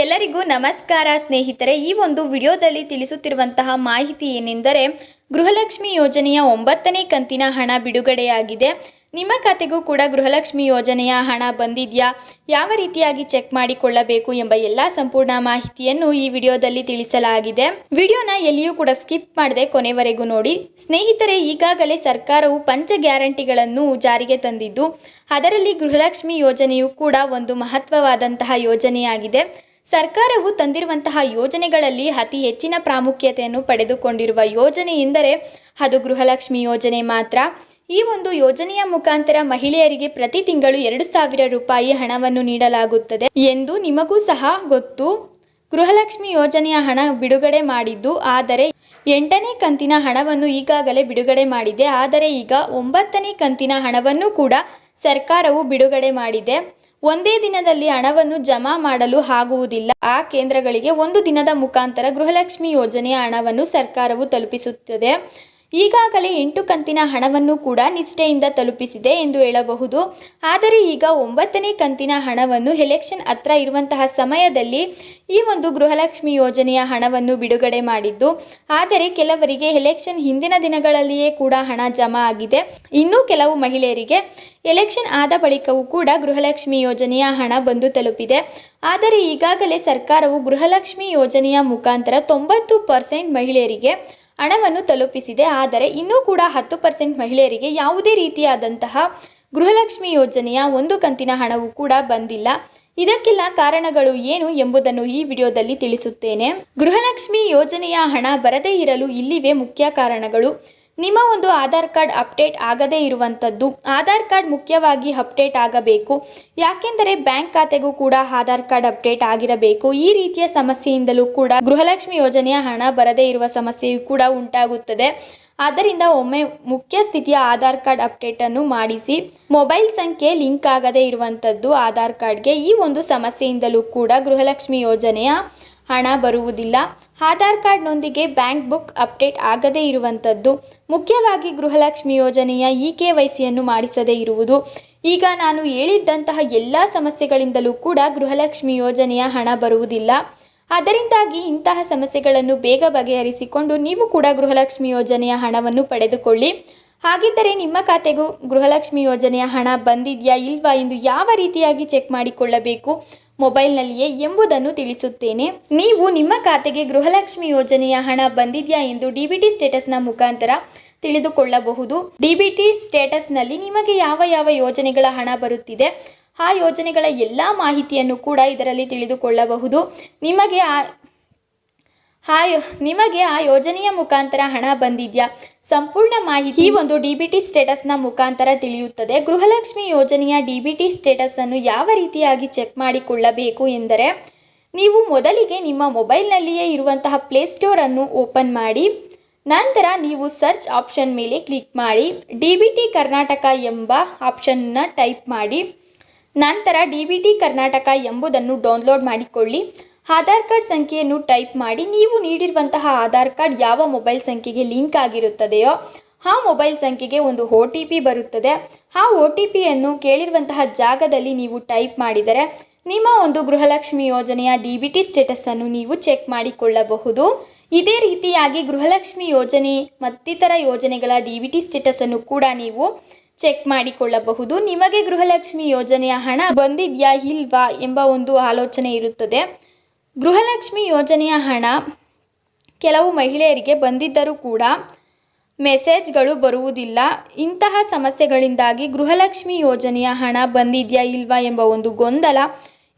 ಎಲ್ಲರಿಗೂ ನಮಸ್ಕಾರ ಸ್ನೇಹಿತರೆ, ಈ ಒಂದು ವಿಡಿಯೋದಲ್ಲಿ ತಿಳಿಸುತ್ತಿರುವಂತಹ ಮಾಹಿತಿ ಏನೆಂದರೆ, ಗೃಹಲಕ್ಷ್ಮಿ ಯೋಜನೆಯ ಒಂಬತ್ತನೇ ಕಂತಿನ ಹಣ ಬಿಡುಗಡೆಯಾಗಿದೆ. ನಿಮ್ಮ ಖಾತೆಗೂ ಕೂಡ ಗೃಹಲಕ್ಷ್ಮಿ ಯೋಜನೆಯ ಹಣ ಬಂದಿದೆಯಾ? ಯಾವ ರೀತಿಯಾಗಿ ಚೆಕ್ ಮಾಡಿಕೊಳ್ಳಬೇಕು ಎಂಬ ಎಲ್ಲ ಸಂಪೂರ್ಣ ಮಾಹಿತಿಯನ್ನು ಈ ವಿಡಿಯೋದಲ್ಲಿ ತಿಳಿಸಲಾಗಿದೆ. ವಿಡಿಯೋನ ಎಲ್ಲಿಯೂ ಕೂಡ ಸ್ಕಿಪ್ ಮಾಡದೆ ಕೊನೆವರೆಗೂ ನೋಡಿ. ಸ್ನೇಹಿತರೆ, ಈಗಾಗಲೇ ಸರ್ಕಾರವು ಪಂಚ ಗ್ಯಾರಂಟಿಗಳನ್ನು ಜಾರಿಗೆ ತಂದಿದ್ದು, ಅದರಲ್ಲಿ ಗೃಹಲಕ್ಷ್ಮಿ ಯೋಜನೆಯು ಕೂಡ ಒಂದು ಮಹತ್ವವಾದಂತಹ ಯೋಜನೆಯಾಗಿದೆ. ಸರ್ಕಾರವು ತಂದಿರುವಂತಹ ಯೋಜನೆಗಳಲ್ಲಿ ಅತಿ ಹೆಚ್ಚಿನ ಪ್ರಾಮುಖ್ಯತೆಯನ್ನು ಪಡೆದುಕೊಂಡಿರುವ ಯೋಜನೆ ಎಂದರೆ ಅದು ಗೃಹಲಕ್ಷ್ಮಿ ಯೋಜನೆ ಮಾತ್ರ. ಈ ಒಂದು ಯೋಜನೆಯ ಮುಖಾಂತರ ಮಹಿಳೆಯರಿಗೆ ಪ್ರತಿ ತಿಂಗಳು ಎರಡು ಸಾವಿರ ರೂಪಾಯಿ ಹಣವನ್ನು ನೀಡಲಾಗುತ್ತದೆ ಎಂದು ನಿಮಗೂ ಸಹ ಗೊತ್ತು. ಗೃಹಲಕ್ಷ್ಮಿ ಯೋಜನೆಯ ಹಣ ಬಿಡುಗಡೆ ಮಾಡಿದ್ದು ಆದರೆ ಎಂಟನೇ ಕಂತಿನ ಹಣವನ್ನು ಈಗಾಗಲೇ ಬಿಡುಗಡೆ ಮಾಡಿದೆ. ಆದರೆ ಈಗ ಒಂಬತ್ತನೇ ಕಂತಿನ ಹಣವನ್ನು ಕೂಡ ಸರ್ಕಾರವು ಬಿಡುಗಡೆ ಮಾಡಿದೆ. ಒಂದೇ ದಿನದಲ್ಲಿ ಹಣವನ್ನು ಜಮಾ ಮಾಡಲು ಆಗುವುದಿಲ್ಲ. ಆ ಕೇಂದ್ರಗಳಿಗೆ ಒಂದು ದಿನದ ಮುಖಾಂತರ ಗೃಹಲಕ್ಷ್ಮಿ ಯೋಜನೆಯ ಹಣವನ್ನು ಸರ್ಕಾರವು ತಲುಪಿಸುತ್ತದೆ. ಈಗಾಗಲೇ ಎಂಟು ಕಂತಿನ ಹಣವನ್ನು ಕೂಡ ನಿಷ್ಠೆಯಿಂದ ತಲುಪಿಸಿದೆ ಎಂದು ಹೇಳಬಹುದು. ಆದರೆ ಈಗ ಒಂಬತ್ತನೇ ಕಂತಿನ ಹಣವನ್ನು ಎಲೆಕ್ಷನ್ ಹತ್ರ ಇರುವಂತಹ ಸಮಯದಲ್ಲಿ ಈ ಒಂದು ಗೃಹಲಕ್ಷ್ಮಿ ಯೋಜನೆಯ ಹಣವನ್ನು ಬಿಡುಗಡೆ ಮಾಡಿದ್ದು, ಆದರೆ ಕೆಲವರಿಗೆ ಎಲೆಕ್ಷನ್ ಹಿಂದಿನ ದಿನಗಳಲ್ಲಿಯೇ ಕೂಡ ಹಣ ಜಮಾ ಆಗಿದೆ. ಇನ್ನೂ ಕೆಲವು ಮಹಿಳೆಯರಿಗೆ ಎಲೆಕ್ಷನ್ ಆದ ಬಳಿಕವೂ ಕೂಡ ಗೃಹಲಕ್ಷ್ಮಿ ಯೋಜನೆಯ ಹಣ ಬಂದು ತಲುಪಿದೆ. ಆದರೆ ಈಗಾಗಲೇ ಸರ್ಕಾರವು ಗೃಹಲಕ್ಷ್ಮಿ ಯೋಜನೆಯ ಮುಖಾಂತರ ತೊಂಬತ್ತು ಪರ್ಸೆಂಟ್ ಮಹಿಳೆಯರಿಗೆ ಹಣವನ್ನು ತಲುಪಿಸಿದೆ. ಆದರೆ ಇನ್ನೂ ಕೂಡ ಹತ್ತು ಪರ್ಸೆಂಟ್ ಮಹಿಳೆಯರಿಗೆ ಯಾವುದೇ ರೀತಿಯಾದಂತಹ ಗೃಹಲಕ್ಷ್ಮಿ ಯೋಜನೆಯ ಒಂದು ಕಂತಿನ ಹಣವು ಕೂಡ ಬಂದಿಲ್ಲ. ಇದಕ್ಕೆಲ್ಲ ಕಾರಣಗಳು ಏನು ಎಂಬುದನ್ನು ಈ ವಿಡಿಯೋದಲ್ಲಿ ತಿಳಿಸುತ್ತೇನೆ. ಗೃಹಲಕ್ಷ್ಮಿ ಯೋಜನೆಯ ಹಣ ಬರದೇ ಇರಲು ಇಲ್ಲಿವೆ ಮುಖ್ಯ ಕಾರಣಗಳು. ನಿಮ್ಮ ಒಂದು ಆಧಾರ್ ಕಾರ್ಡ್ ಅಪ್ಡೇಟ್ ಆಗದೇ ಇರುವಂಥದ್ದು. ಆಧಾರ್ ಕಾರ್ಡ್ ಮುಖ್ಯವಾಗಿ ಅಪ್ಡೇಟ್ ಆಗಬೇಕು. ಯಾಕೆಂದರೆ ಬ್ಯಾಂಕ್ ಖಾತೆಗೂ ಕೂಡ ಆಧಾರ್ ಕಾರ್ಡ್ ಅಪ್ಡೇಟ್ ಆಗಿರಬೇಕು. ಈ ರೀತಿಯ ಸಮಸ್ಯೆಯಿಂದಲೂ ಕೂಡ ಗೃಹಲಕ್ಷ್ಮಿ ಯೋಜನೆಯ ಹಣ ಬರದೇ ಇರುವ ಸಮಸ್ಯೆಯು ಕೂಡ ಉಂಟಾಗುತ್ತದೆ. ಆದ್ದರಿಂದ ಒಮ್ಮೆ ಮುಖ್ಯ ಸ್ಥಿತಿಯ ಆಧಾರ್ ಕಾರ್ಡ್ ಅಪ್ಡೇಟನ್ನು ಮಾಡಿಸಿ. ಮೊಬೈಲ್ ಸಂಖ್ಯೆ ಲಿಂಕ್ ಆಗದೇ ಇರುವಂಥದ್ದು ಆಧಾರ್ ಕಾರ್ಡ್ಗೆ ಈ ಒಂದು ಸಮಸ್ಯೆಯಿಂದಲೂ ಕೂಡ ಗೃಹಲಕ್ಷ್ಮಿ ಯೋಜನೆಯ ಹಣ ಬರುವುದಿಲ್ಲ. ಆಧಾರ್ ಕಾರ್ಡ್ನೊಂದಿಗೆ ಬ್ಯಾಂಕ್ ಬುಕ್ ಅಪ್ಡೇಟ್ ಆಗದೇ ಇರುವಂಥದ್ದು. ಮುಖ್ಯವಾಗಿ ಗೃಹಲಕ್ಷ್ಮಿ ಯೋಜನೆಯ ಇ ಕೆ ವೈ ಸಿಯನ್ನು ಮಾಡಿಸದೇ ಇರುವುದು. ಈಗ ನಾನು ಹೇಳಿದ್ದಂತಹ ಎಲ್ಲ ಸಮಸ್ಯೆಗಳಿಂದಲೂ ಕೂಡ ಗೃಹಲಕ್ಷ್ಮಿ ಯೋಜನೆಯ ಹಣ ಬರುವುದಿಲ್ಲ. ಅದರಿಂದಾಗಿ ಇಂತಹ ಸಮಸ್ಯೆಗಳನ್ನು ಬೇಗ ಬಗೆಹರಿಸಿಕೊಂಡು ನೀವು ಕೂಡ ಗೃಹಲಕ್ಷ್ಮಿ ಯೋಜನೆಯ ಹಣವನ್ನು ಪಡೆದುಕೊಳ್ಳಿ. ಹಾಗಿದ್ದರೆ ನಿಮ್ಮ ಖಾತೆಗೂ ಗೃಹಲಕ್ಷ್ಮಿ ಯೋಜನೆಯ ಹಣ ಬಂದಿದೆಯಾ ಇಲ್ವಾ ಎಂದು ಯಾವ ರೀತಿಯಾಗಿ ಚೆಕ್ ಮಾಡಿಕೊಳ್ಳಬೇಕು? ಮೊಬೈಲ್ನಲ್ಲಿಯೇ ಎಂಬುದನ್ನು ತಿಳಿಸುತ್ತೇನೆ. ನೀವು ನಿಮ್ಮ ಖಾತೆಗೆ ಗೃಹಲಕ್ಷ್ಮಿ ಯೋಜನೆಯ ಹಣ ಬಂದಿದೆಯಾ ಎಂದು ಡಿ ಬಿ ಟಿ ಸ್ಟೇಟಸ್ನ ಮುಖಾಂತರ ತಿಳಿದುಕೊಳ್ಳಬಹುದು. ಡಿ ಬಿ ಟಿ ಸ್ಟೇಟಸ್ನಲ್ಲಿ ನಿಮಗೆ ಯಾವ ಯಾವ ಯೋಜನೆಗಳ ಹಣ ಬರುತ್ತಿದೆ, ಆ ಯೋಜನೆಗಳ ಎಲ್ಲ ಮಾಹಿತಿಯನ್ನು ಕೂಡ ಇದರಲ್ಲಿ ತಿಳಿದುಕೊಳ್ಳಬಹುದು. ನಿಮಗೆ ಆ ಆ ನಿಮಗೆ ಆ ಯೋಜನೆಯ ಮುಖಾಂತರ ಹಣ ಬಂದಿದೆಯಾ? ಸಂಪೂರ್ಣ ಮಾಹಿತಿ ಈ ಒಂದು ಡಿ ಬಿ ಟಿ ಸ್ಟೇಟಸ್ನ ಮುಖಾಂತರ ತಿಳಿಯುತ್ತದೆ. ಗೃಹಲಕ್ಷ್ಮಿ ಯೋಜನೆಯ ಡಿ ಬಿ ಟಿ ಸ್ಟೇಟಸನ್ನು ಯಾವ ರೀತಿಯಾಗಿ ಚೆಕ್ ಮಾಡಿಕೊಳ್ಳಬೇಕು ಎಂದರೆ, ನೀವು ಮೊದಲಿಗೆ ನಿಮ್ಮ ಮೊಬೈಲ್ನಲ್ಲಿಯೇ ಇರುವಂತಹ ಪ್ಲೇಸ್ಟೋರನ್ನು ಓಪನ್ ಮಾಡಿ, ನಂತರ ನೀವು ಸರ್ಚ್ ಆಪ್ಷನ್ ಮೇಲೆ ಕ್ಲಿಕ್ ಮಾಡಿ, ಡಿ ಬಿ ಟಿ ಕರ್ನಾಟಕ ಎಂಬ ಆಪ್ಷನ್ನ ಟೈಪ್ ಮಾಡಿ, ನಂತರ ಡಿ ಬಿ ಟಿ ಕರ್ನಾಟಕ ಎಂಬುದನ್ನು ಡೌನ್ಲೋಡ್ ಮಾಡಿಕೊಳ್ಳಿ. ಆಧಾರ್ ಕಾರ್ಡ್ ಸಂಖ್ಯೆಯನ್ನು ಟೈಪ್ ಮಾಡಿ ನೀವು ನೀಡಿರುವಂತಹ ಆಧಾರ್ ಕಾರ್ಡ್ ಯಾವ ಮೊಬೈಲ್ ಸಂಖ್ಯೆಗೆ ಲಿಂಕ್ ಆಗಿರುತ್ತದೆಯೋ ಆ ಮೊಬೈಲ್ ಸಂಖ್ಯೆಗೆ ಒಂದು ಒ ಟಿ ಪಿ ಬರುತ್ತದೆ. ಆ ಒ ಟಿ ಪಿಯನ್ನು ಕೇಳಿರುವಂತಹ ಜಾಗದಲ್ಲಿ ನೀವು ಟೈಪ್ ಮಾಡಿದರೆ ನಿಮ್ಮ ಒಂದು ಗೃಹಲಕ್ಷ್ಮಿ ಯೋಜನೆಯ ಡಿ ಬಿ ಟಿ ಸ್ಟೇಟಸನ್ನು ನೀವು ಚೆಕ್ ಮಾಡಿಕೊಳ್ಳಬಹುದು. ಇದೇ ರೀತಿಯಾಗಿ ಗೃಹಲಕ್ಷ್ಮಿ ಯೋಜನೆ ಮತ್ತಿತರ ಯೋಜನೆಗಳ ಡಿ ಬಿ ಟಿ ಸ್ಟೇಟಸನ್ನು ಕೂಡ ನೀವು ಚೆಕ್ ಮಾಡಿಕೊಳ್ಳಬಹುದು. ನಿಮಗೆ ಗೃಹಲಕ್ಷ್ಮಿ ಯೋಜನೆಯ ಹಣ ಬಂದಿದೆಯಾ ಇಲ್ವಾ ಎಂಬ ಒಂದು ಆಲೋಚನೆ ಇರುತ್ತದೆ. ಗೃಹಲಕ್ಷ್ಮಿ ಯೋಜನೆಯ ಹಣ ಕೆಲವು ಮಹಿಳೆಯರಿಗೆ ಬಂದಿದ್ದರೂ ಕೂಡ ಮೆಸೇಜ್ಗಳು ಬರುವುದಿಲ್ಲ. ಇಂತಹ ಸಮಸ್ಯೆಗಳಿಂದಾಗಿ ಗೃಹಲಕ್ಷ್ಮಿ ಯೋಜನೆಯ ಹಣ ಬಂದಿದೆಯಾ ಇಲ್ವಾ ಎಂಬ ಒಂದು ಗೊಂದಲ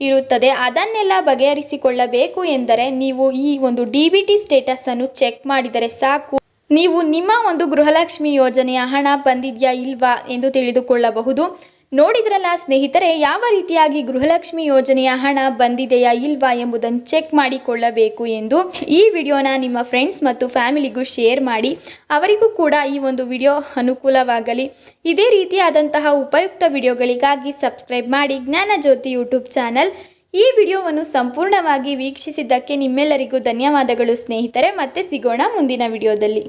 ಇರುತ್ತದೆ. ಅದನ್ನೆಲ್ಲ ಬಗೆಹರಿಸಿಕೊಳ್ಳಬೇಕು ಎಂದರೆ ನೀವು ಈ ಒಂದು ಡಿ ಬಿ ಟಿ ಸ್ಟೇಟಸನ್ನು ಚೆಕ್ ಮಾಡಿದರೆ ಸಾಕು. ನೀವು ನಿಮ್ಮ ಒಂದು ಗೃಹಲಕ್ಷ್ಮಿ ಯೋಜನೆಯ ಹಣ ಬಂದಿದೆಯಾ ಇಲ್ವಾ ಎಂದು ತಿಳಿದುಕೊಳ್ಳಬಹುದು. ನೋಡಿದ್ರಲ್ಲ ಸ್ನೇಹಿತರೆ, ಯಾವ ರೀತಿಯಾಗಿ ಗೃಹಲಕ್ಷ್ಮಿ ಯೋಜನೆಯ ಹಣ ಬಂದಿದೆಯಾ ಇಲ್ವಾ ಎಂಬುದನ್ನು ಚೆಕ್ ಮಾಡಿಕೊಳ್ಳಬೇಕು ಎಂದು ಈ ವಿಡಿಯೋನ ನಿಮ್ಮ ಫ್ರೆಂಡ್ಸ್ ಮತ್ತು ಫ್ಯಾಮಿಲಿಗೂ ಶೇರ್ ಮಾಡಿ. ಅವರಿಗೂ ಕೂಡ ಈ ಒಂದು ವಿಡಿಯೋ ಅನುಕೂಲವಾಗಲಿ. ಇದೇ ರೀತಿಯಾದಂತಹ ಉಪಯುಕ್ತ ವಿಡಿಯೋಗಳಿಗಾಗಿ ಸಬ್ಸ್ಕ್ರೈಬ್ ಮಾಡಿ ಜ್ಞಾನಜ್ಯೋತಿ ಯೂಟ್ಯೂಬ್ ಚಾನಲ್. ಈ ವಿಡಿಯೋವನ್ನು ಸಂಪೂರ್ಣವಾಗಿ ವೀಕ್ಷಿಸಿದ್ದಕ್ಕೆ ನಿಮ್ಮೆಲ್ಲರಿಗೂ ಧನ್ಯವಾದಗಳು ಸ್ನೇಹಿತರೆ. ಮತ್ತೆ ಸಿಗೋಣ ಮುಂದಿನ ವಿಡಿಯೋದಲ್ಲಿ.